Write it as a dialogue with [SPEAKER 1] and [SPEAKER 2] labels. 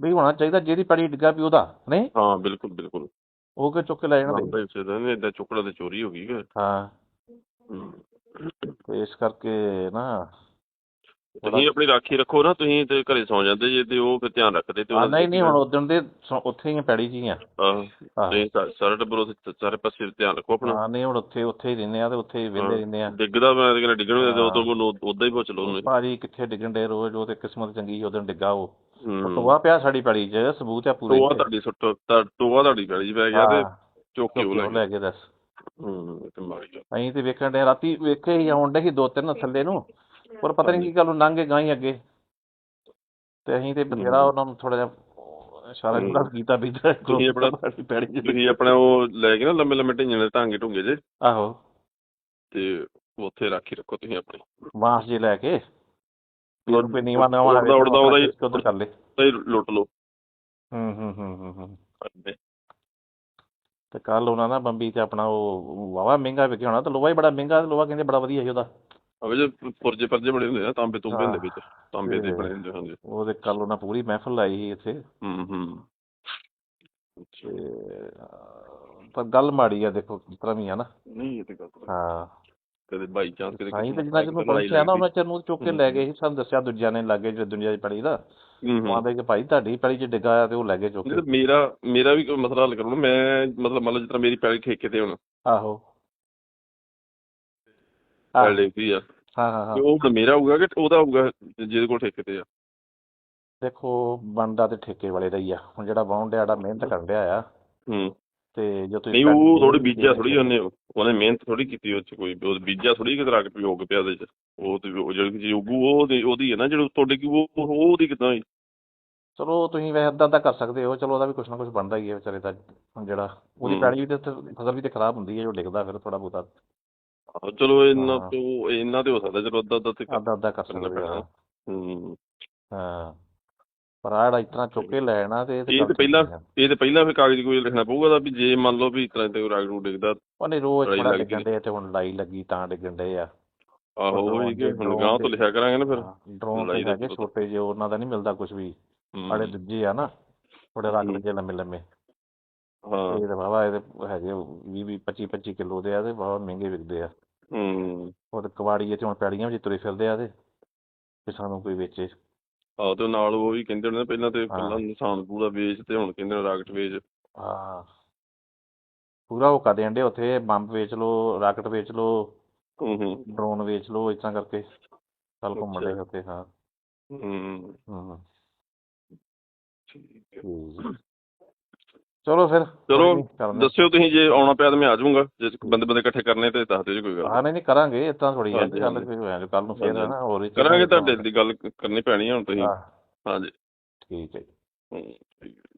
[SPEAKER 1] ਵੀ ਹੋਣਾ ਚਾਹੀਦਾ ਜਿਹਦੀ ਪੜੀ ਡਿੱਗਾ ਵੀ ਉਹਦਾ ਨਹੀਂ?
[SPEAKER 2] ਹਾਂ ਬਿਲਕੁਲ ਬਿਲਕੁਲ।
[SPEAKER 1] ਉਹ ਕਿ ਚੁੱਕ ਕੇ ਲੈ ਜਾਣਾ ਬਈ।
[SPEAKER 2] ਹੀ ਉਸੇ ਦਾ ਨਹੀਂ ਏਦਾਂ ਚੁੱਕੜਾ ਤੇ ਚੋਰੀ ਹੋ ਗਈ
[SPEAKER 1] ਹੂੰ। ਤੇ ਇਸ ਕਰਕੇ ਨਾ
[SPEAKER 2] ਤੁਸੀਂ ਆਪਣੀ ਰਾਖੀ ਰੱਖੋ ਨਾ ਤੁਸੀਂ ਤੇ ਘਰੇ ਸੌ ਜਾਂਦੇ ਜੇ ਤੇ ਉਹ ਫਿਰ ਧਿਆਨ ਰੱਖਦੇ ਤੇ
[SPEAKER 1] ਨਹੀਂ ਨਹੀਂ ਹੁਣ ਉਦੋਂ ਦੇ ਉੱਥੇ ਹੀ ਪੈੜੀ ਹੀ ਆ।
[SPEAKER 2] ਤੇ ਸਾਰਾ ਟੱਬਰ ਉੱਥੇ ਸਾਰੇ ਪਾਸੇ ਧਿਆਨ ਰੱਖੋ ਆਪਣਾ।
[SPEAKER 1] ਹਾਂ ਨਹੀਂ ਹੁਣ ਉੱਥੇ ਉੱਥੇ ਹੀ ਰਹਿੰਦੇ ਆ ਤੇ ਉੱਥੇ ਹੀ ਵਿਹਲੇ ਰਹਿੰਦੇ ਆ।
[SPEAKER 2] ਡਿੱਗਦਾ ਮੈਂ ਤੇ ਕਹਿੰਦਾ ਡਿੱਗਣ ਦੇ। ਉਦੋਂ ਕੋਲ ਉਦਾਂ ਹੀ ਪੁੱਛ ਲਓ ਉਹਨੂੰ।
[SPEAKER 1] ਭਾਜੀ ਕਿੱਥੇ ਡਿੱਗਣ ਦੇ ਰੋਜ਼ ਉਹ ਤੇ ਕਿਸਮਤ ਚੰਗੀ ਉਦੋਂ ਡਿੱਗਾ ਉਹ। ਟੋਆ ਪਿਆ ਸਾਡੀ ਪੈੜੀ 'ਚ ਸਬੂਤ ਆ ਪੂਰੇ
[SPEAKER 2] ਟੋਆ ਤੁਹਾਡੀ ਸੁੱਟ ਤਾਂ ਟੋਆ ਤੁਹਾਡੀ ਪੈਲੀ 'ਚ ਪੈ ਗਿਆ ਤੇ
[SPEAKER 1] ਹਾਂ,
[SPEAKER 2] ਚੁੱਕ ਕੇ ਉਹ ਲੈ
[SPEAKER 1] ਉਹ
[SPEAKER 2] ਗਿਆ।
[SPEAKER 1] ਲੈ ਕੇ ਦੱਸ।
[SPEAKER 2] ਹੂੰ ਇਹ ਤੇ ਮਾੜੀ ਗੱਲ।
[SPEAKER 1] ਅਸੀਂ ਤੇ ਵੇਖਣ ਦੇ ਰਾਤੀ ਵੇਖੇ ਹੀ ਆਉਣ ਡੇ ਸੀ ਦੋ ਤਿੰਨ ਥੱਲੇ ਨੂੰ। ਪਰ ਪਤਾ ਨਹੀਂ ਕੀ ਗੱਲ ਲੰਘ ਗਏ ਗਾਂ ਹੀ ਅੱਗੇ। ਤੇ ਅਸੀਂ ਤੇ ਬਥੇਰਾ। ਉਹਨਾਂ ਨੂੰ ਥੋੜਾ ਜਿਹਾ ਇਸ਼ਾਰਾ। ਜਿਹੜਾ ਕੀਤਾ ਵੀ
[SPEAKER 2] ਤੁਸੀਂ ਆਪਣਾ-
[SPEAKER 1] ਸਾਡੀ ਪੈੜੀ 'ਚ
[SPEAKER 2] ਤੁਸੀਂ ਆਪਣਾ ਉਹ ਲੈ ਕੇ ਨਾ ਲੰਮੇ ਲੰਮੇ ਢਿੰਗੇ ਦੇ ਟਾਂਗੇ ਢੁੰਗੇ ਜੇ।
[SPEAKER 1] ਆਹੋ।
[SPEAKER 2] ਤੇ ਉੱਥੇ ਰਾਖੀ ਰੱਖੋ ਤੁਸੀਂ ਆਪਣੀ।
[SPEAKER 1] ਬਾਂਸ ਜੇ ਲੈ ਕੇ। ਹੋਰ ਕੋਈ ਨੀਵਾ ਨਵਾਂ
[SPEAKER 2] ਉੜਦਾ ਉੜਦਾ ਉਹਦਾ
[SPEAKER 1] ਕਰ ਲੈ।
[SPEAKER 2] ਤੇ ਲੁੱਟ ਲਓ।
[SPEAKER 1] ਹੂੰ ਹੂੰ ਹੂੰ ਹੂੰ ਤੇ ਕੱਲ ਉਹਨਾਂ ਨਾ ਬੰਬੀ ਤੇ ਆਪਣਾ ਉਹ ਵਾਵਾ ਮਹਿੰਗਾ ਵਿਕਿਆ ਹੋਣਾ ਤੇ ਲੋਹਾ ਹੀ ਬੜਾ ਮਹਿੰਗਾ ਲੋਹਾ ਕਹਿੰਦੇ ਬੜਾ ਵਧੀਆ ਸੀ ਉਹਦਾ।
[SPEAKER 2] ਅਵੇ ਜੇ ਪੁਰਜੇ ਪਰਜੇ ਬਣੇ ਹੁੰਦੇ ਆ ਤਾਂਬੇ ਤੁੰਬੇ
[SPEAKER 1] ਹਾਂ।
[SPEAKER 2] ਵਿੱਚ ਤਾਂਬੇ ਦੇ ਬਣੇ ਹੁੰਦੇ ਹਾਂਜੀ।
[SPEAKER 1] ਉਹਦੇ ਕੱਲ ਉਹਨਾਂ ਪੂਰੀ ਮਹਿਫਲ ਲਾਈ ਸੀ ਇੱਥੇ।
[SPEAKER 2] ਹੂੰ ਹੂੰ।
[SPEAKER 1] ਪਰ ਗੱਲ ਮਾੜੀ ਆ ਦੇਖੋ ਜਿਸ ਤਰ੍ਹਾਂ ਵੀ ਆ ਨਾ।
[SPEAKER 2] ਨਹੀਂ ਇਹ ਤੇ ਗੱਲ
[SPEAKER 1] ਹਾਂ।
[SPEAKER 2] ਕਦੇ ਬਾਈ ਚਾਂਸ ਕਦੇ
[SPEAKER 1] ਸਾਈਂ ਤੇ
[SPEAKER 2] ਕਿਸੇ
[SPEAKER 1] ਜਿੰਨਾ ਚਿਰ ਨੂੰ
[SPEAKER 2] ਨਾਲ ਲੜਾਈ
[SPEAKER 1] ਪਹੁੰਚਿਆ ਨਾ
[SPEAKER 2] ਲੱਗ
[SPEAKER 1] ਉਹਨਾਂ ਚਿਰ ਨੂੰ ਚੁੱਕ ਕੇ
[SPEAKER 2] ਹੂੰ।
[SPEAKER 1] ਲੈ ਗਏ ਸੀ ਸਾਨੂੰ ਦੱਸਿਆ ਦੂਜਿਆਂ ਨੇ ਲੱਗੇ ਜੋ ਦੁਨੀਆ ਦੀ ਪੜੀ ਦਾ।
[SPEAKER 2] ਹੂੰ
[SPEAKER 1] ਉਹ
[SPEAKER 2] ਹੂੰ।
[SPEAKER 1] ਆਂਦੇ ਕਿ ਭਾਈ ਤੁਹਾਡੀ ਪੜੀ 'ਚ ਡਿੱਗਾ ਆ ਤੇ ਉਹ ਲੈ ਗਏ ਚੁੱਕ ਕੇ।
[SPEAKER 2] ਮੇਰਾ ਮੇਰਾ ਵੀ ਕੋਈ ਮਸਲਾ ਹੱਲ ਕਰੋ ਮੈਂ ਮਤਲਬ ਮੰਨ ਲਓ ਜਿਸ ਤਰ੍ਹਾਂ ਮੇਰੀ ਪੈਲੀ ਠੇਕੇ ਤੇ ਹੁਣ।
[SPEAKER 1] ਆਹੋ। ਆਹ,
[SPEAKER 2] ਪੈਲੀ ਦੀ ਆ।
[SPEAKER 1] ਹਾਂ ਹਾਂ ਹਾਂ।
[SPEAKER 2] ਤੇ ਉਹ ਹੁਣ ਮੇਰਾ ਹੋਊਗਾ ਕਿ ਉਹਦਾ ਹੋਊਗਾ ਜਿਹਦੇ ਕੋਲ ਠੇਕੇ ਤੇ ਆ।
[SPEAKER 1] ਦੇਖੋ ਬਣਦਾ ਤੇ ਠੇਕੇ ਵਾਲੇ ਦਾ ਹੀ ਆ। ਹੁਣ ਜਿਹੜਾ ਵਾਹੁਣ ਡਿਆ ਜਿਹੜਾ ਮਿਹਨਤ ਕਰਨ ਡਿਆ ਆ।
[SPEAKER 2] ਹੂੰ।
[SPEAKER 1] ਤੇ ਜੋ ਤੁਸੀਂ
[SPEAKER 2] ਨਹੀਂ
[SPEAKER 1] ਪੈਲੀ
[SPEAKER 2] ਉਹ ਥੋੜੀ
[SPEAKER 1] ਦੇ-
[SPEAKER 2] ਬੀਜਿਆ ਥੋੜੀ ਉਹਨੇ ਉਹਨੇ ਮਿਹਨਤ ਥੋੜੀ ਕੀਤੀ ਉਹ ਚ ਕੋਈ। ਉਹ ਬੀਜਿਆ ਥੋੜੀ ਕਿ ਰੱਖ ਪਿਓ ਕੇ ਪਿਆ ਉਹਦੇ ਚ। ਉਹ ਤੇ ਉਹ ਜਿਹੜੀ ਚੀਜ਼ ਉੱਗੂ ਉਹ ਉਹਦੀ- ਉਹਦੀ ਹੈ ਨਾ ਜਿਹੜੀ ਤੁਹਾਡੇ ਕੀ ਉਹ ਉਹ ਉਹਦੀ ਕਿਦਾਂ ਹੋਈ?
[SPEAKER 1] ਚਲੋ ਤੁਸੀਂ ਵੈਸੇ ਏਦਾਂ ਦਾ ਕਰ ਸਕਦੇ ਹੋ। ਚਲੋ ਉਹਦਾ ਵੀ ਕੁਛ ਨਾ ਕੁਛ ਬਣਦਾ ਹੀ ਹੈ ਵਿਚਾਰੇ ਦਾ। ਹੁਣ ਜਿਹੜਾ ਉਹਦੀ
[SPEAKER 2] ਹੂੰ।
[SPEAKER 1] ਪੈੜੀ ਵੀ ਤੇ ਤੇ ਫਸਲ ਵੀ ਤੇ ਖਰਾਬ ਹੁੰਦੀ ਹੈ ਜੋ ਡਿੱਗਦਾ ਫਿਰ ਥੋੜਾ ਬਹੁਤਾ।
[SPEAKER 2] ਆਹੋ, ਚਲੋ ਇੰਨਾ
[SPEAKER 1] ਹਾਂ।
[SPEAKER 2] ਤੋਂ ਇੰਨਾ ਤੇ ਹੋ ਸਕਦਾ ਚਲੋ ਅੱਧਾ ਅੱਧਾ ਤੇ ਕਰ-
[SPEAKER 1] ਅੱਧਾ ਅੱਧਾ ਕਰ
[SPEAKER 2] ਕਰਨਾ
[SPEAKER 1] ਸਕਦੇ
[SPEAKER 2] ਪੈਣਾ।
[SPEAKER 1] ਹੋ
[SPEAKER 2] ਹੂੰ
[SPEAKER 1] ਹਾਂ ਪਰ ਆਹ ਜਿਹੜਾ ਇਤਨਾ ਚੁੱਕ ਕੇ ਲੈਣਾ ਤੇ
[SPEAKER 2] ਇਹ ਤੇ ਪਹਿਲਾਂ
[SPEAKER 1] ਹੈ।
[SPEAKER 2] ਇਹ ਤੇ ਪਹਿਲਾਂ ਫਿਰ ਕਾਗਜ਼ ਕੋਈ ਲਿਖਣਾ ਪਊਗਾ ਤਾਂ ਵੀ ਜੇ ਮੰਨ ਲਓ ਵੀ ਇਸ ਤਰ੍ਹਾਂ ਤੇ ਰਾਗ ਰੂ ਡਿੱਗਦਾ
[SPEAKER 1] ਉਹ ਨਹੀਂ ਰੋਜ਼ ਥੋੜਾ ਡਿੱਗਣ ਦੇ ਤੇ ਹੁਣ ਲੜਾਈ ਲੱਗੀ ਤਾਂ ਡਿੱਗਣ ਦੇ ਆ
[SPEAKER 2] ਆਹੋ
[SPEAKER 1] ਉਹ
[SPEAKER 2] ਉਹ ਕਿ ਹੁਣ ਗਾਂਹ ਤੋਂ ਲਿਖਿਆ ਕਰਾਂਗੇ ਨਾ ਫਿਰ
[SPEAKER 1] ਡਰੋਨ ਤੇ
[SPEAKER 2] ਲੜਾਈ ਦਾ
[SPEAKER 1] ਹੈਗੇ
[SPEAKER 2] ਪਤਾ।
[SPEAKER 1] ਛੋਟੇ ਜਿਹੇ ਉਹਨਾਂ ਦਾ ਨਹੀਂ ਮਿਲਦਾ ਕੁਝ ਵੀ
[SPEAKER 2] ਹੂੰ।
[SPEAKER 1] ਬੜੇ ਦੂਜੇ ਆ ਨਾ ਥੋੜੇ ਰੱਖ
[SPEAKER 2] ਹੂੰ।
[SPEAKER 1] ਲੰਮੇ ਲੰਮੇ
[SPEAKER 2] ਹਾਂ।
[SPEAKER 1] ਇਹ ਤਾਂ ਬਾਬਾ ਇਹਦੇ ਹੈਗੇ 20 20 25 25 ਕਿਲੋ ਦੇ ਆ ਤੇ ਬਹੁਤ ਮਹਿੰਗੇ ਵਿਕਦੇ ਆ।
[SPEAKER 2] ਹੂੰ।
[SPEAKER 1] ਉਹ ਤੇ ਕਬਾੜੀ ਤੇ ਹੁਣ ਪੈੜੀਆਂ ਵਿੱਚ ਤੁਰੇ ਫਿਰਦੇ ਆ ਤੇ ਕਿ ਸਾਨੂੰ ਕੋਈ ਵੇਚੇ।
[SPEAKER 2] ਆਹੋ ਤੇ ਨਾਲ ਉਹ ਵੀ ਕਹਿੰਦੇ ਹੁੰਦੇ ਨੇ ਪਹਿਲਾਂ ਤੇ। ਪਹਿਲਾਂ ਨਿਸ਼ਾਨ ਪੂਰਾ ਵੇਚ ਤੇ ਹੁਣ ਕਹਿੰਦੇ ਨੇ ਰਾਕਟ ਵੇਚ।
[SPEAKER 1] ਹਾਂ। ਪੂਰਾ ਉਹ ਕਰਦੇ ਅੰਡੇ ਉੱਥੇ ਬੰਬ ਵੇਚ ਲਓ ਰਾਕਟ ਵੇਚ ਲਓ
[SPEAKER 2] ਹੂੰ ਹੂੰ।
[SPEAKER 1] ਡਰੋਨ ਵੇਚ ਇਸ ਤਰ੍ਹਾਂ ਕਰਕੇ। ਚੱਲ ਘੁੰਮਣ ਦੇ। ਉੱਥੇ ਹਾਂ।
[SPEAKER 2] ਹੂੰ।
[SPEAKER 1] ਹੂੰ।
[SPEAKER 2] ਠੀਕ ਹੈ।
[SPEAKER 1] ਠੀਕ। ਚਲੋ ਫਿਰ
[SPEAKER 2] ਚਲੋ, ਦੱਸਿਓ ਤੁਸੀਂ ਜੇ ਆਉਣਾ ਪਿਆ ਤਾਂ ਮੈਂ ਆ ਜਾਊਂਗਾ ਜੇ ਬੰਦੇ ਬੰਦੇ ਇਕੱਠੇ ਕਰਨੇ ਤੇ ਦੱਸ ਦਿਓ ਜੀ ਕੋਈ ਗੱਲ
[SPEAKER 1] ਹਾਂ ਨਹੀਂ ਨਹੀਂ ਕਰਾਂਗੇ ਤਰ੍ਹਾਂ ਥੋੜੀ ਗੱਲ
[SPEAKER 2] ਹਾਂਜੀ।
[SPEAKER 1] ਕੋਈ ਹੋਇਆ ਕੱਲ ਨੂੰ ਫੇਰ ਨਾ ਹੋਰ
[SPEAKER 2] ਕਰਾਂਗੇ। ਤੁਹਾਡੇ ਦੀ ਗੱਲ ਕਰਨੀ ਪੈਣੀ ਹੁਣ ਤੁਸੀਂ ਹਾਂਜੀ
[SPEAKER 1] ਠੀਕ ਹੈ ਜੀ।
[SPEAKER 2] ਹੂੰ, ਠੀਕ ਹੈ।